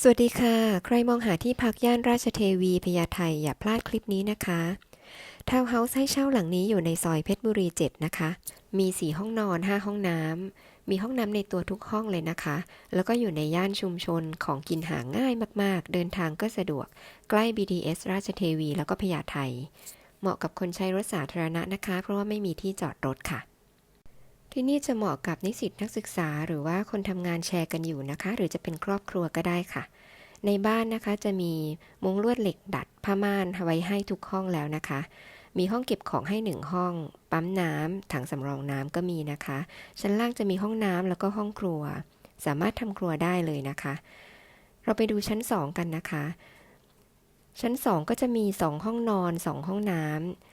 สวัสดีค่ะ ใครมองหาที่พักย่านราชเทวีพญาไทอย่าพลาดคลิปนี้นะคะทาวน์เฮาส์ให้เช่าหลังนี้อยู่ในซอยเพชรบุรี 7 นะคะ มี 4 ห้องนอน 5 ห้องน้ำ มีห้องน้ำในตัวทุกห้องเลยนะคะ แล้วก็อยู่ในย่านชุมชนของกินหาง่ายมากๆ เดินทางก็สะดวก ใกล้ BTS ราชเทวีแล้วก็พญาไทเหมาะกับคนใช้รถสาธารณะนะคะ เพราะว่าไม่มีที่จอดรถค่ะ ที่นี่จะเหมาะกับนิสิตนักศึกษา หรือว่าคนทำงานแชร์กันอยู่นะคะ หรือจะเป็นครอบครัวก็ได้ค่ะ ในบ้านนะคะจะมีมุ้งลวดเหล็กดัดผ้าม่านไว้ให้ทุกห้องแล้วนะคะ มีห้องเก็บของให้หนึ่งห้อง ปั๊มน้ำถังสำรองน้ำก็มีนะคะ ชั้นล่างจะมีห้องน้ำแล้วก็ห้องครัว สามารถทำครัวได้เลยนะคะ เราไปดูชั้น2กันนะคะ ชั้น2ก็จะมี2ห้องนอน2ห้องน้ำ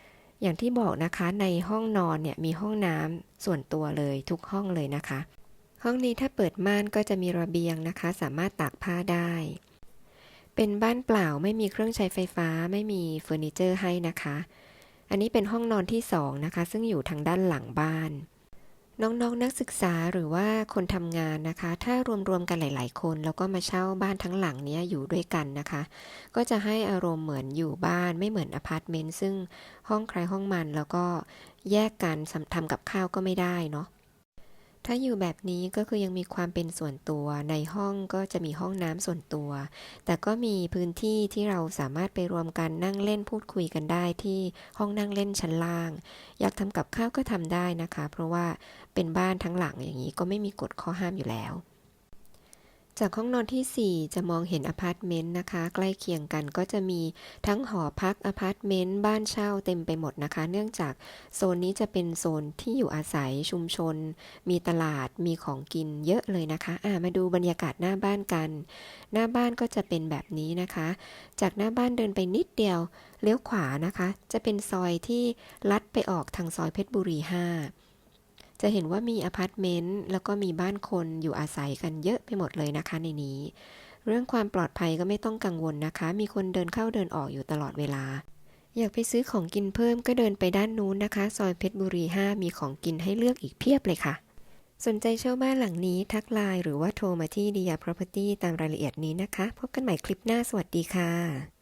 อย่างที่บอกนะคะในห้องนอนเนี่ยมีห้องน้ำส่วนตัวเลยทุกห้องเลยนะคะ ห้องนี้ถ้าเปิดม่านก็จะมีระเบียงนะคะ สามารถตากผ้าได้ เป็นบ้านเปล่าไม่มีเครื่องใช้ไฟฟ้า ไม่มีเฟอร์นิเจอร์ให้นะคะ อันนี้เป็นห้องนอนที่สองนะคะ ซึ่งอยู่ทางด้านหลังบ้าน น้องๆนนักศึกษาหรือว่าคนทำงานนะคะ ถ้ารวมๆกันหลาย ๆ คน แล้วก็มาเช่าบ้านทั้งหลังเนี้ยอยู่ด้วยกันนะคะ ก็จะให้อารมณ์เหมือนอยู่บ้านไม่เหมือนอพาร์ตเมนต์ซึ่งห้องใครห้องมันแล้วก็แยกกันทำกับข้าวก็ไม่ได้เนาะ ถ้าอยู่แบบนี้ก็คือยังมีความเป็นส่วนตัว ในห้องก็จะมีห้องน้ำส่วนตัว แต่ก็มีพื้นที่ที่เราสามารถไปรวมกันนั่งเล่นพูดคุยกันได้ที่ห้องนั่งเล่นชั้นล่าง อยากทำกับข้าวก็ทำได้นะคะ เพราะว่าเป็นบ้านทั้งหลังอย่างนี้ก็ไม่มีกฎข้อห้ามอยู่แล้ว จากห้องนอนที่ 4 จะมองเห็นอพาร์ตเมนต์นะคะ ใกล้เคียงกันก็จะมีทั้งหอพักอพาร์ตเมนต์บ้านเช่าเต็มไปหมดนะคะ เนื่องจากโซนนี้จะเป็นโซนที่อยู่อาศัยชุมชน มีตลาดมีของกินเยอะเลยนะคะอ่ามาดูบรรยากาศหน้าบ้านกัน หน้าบ้านก็จะเป็นแบบนี้นะคะ จากหน้าบ้านเดินไปนิดเดียวเลี้ยวขวานะคะ จะเป็นซอยที่ลัดไปออกทางซอยเพชรบุรี 5 จะเห็นว่ามีอพาร์ตเมนต์แล้วก็มีบ้านคนอยู่อาศัยกันเยอะไปหมดเลยนะคะในนี้ เรื่องความปลอดภัยก็ไม่ต้องกังวลนะคะ มีคนเดินเข้าเดินออกอยู่ตลอดเวลา อยากไปซื้อของกินเพิ่มก็เดินไปด้านนู้นนะคะ ซอยเพชรบุรี 5 มีของกินให้เลือกอีกเพียบเลยค่ะ สนใจเช่าบ้านหลังนี้ทักไลน์หรือว่าโทรมาที่ Dia Property ตามรายละเอียดนี้นะคะ พบกันใหม่คลิปหน้าสวัสดีค่ะ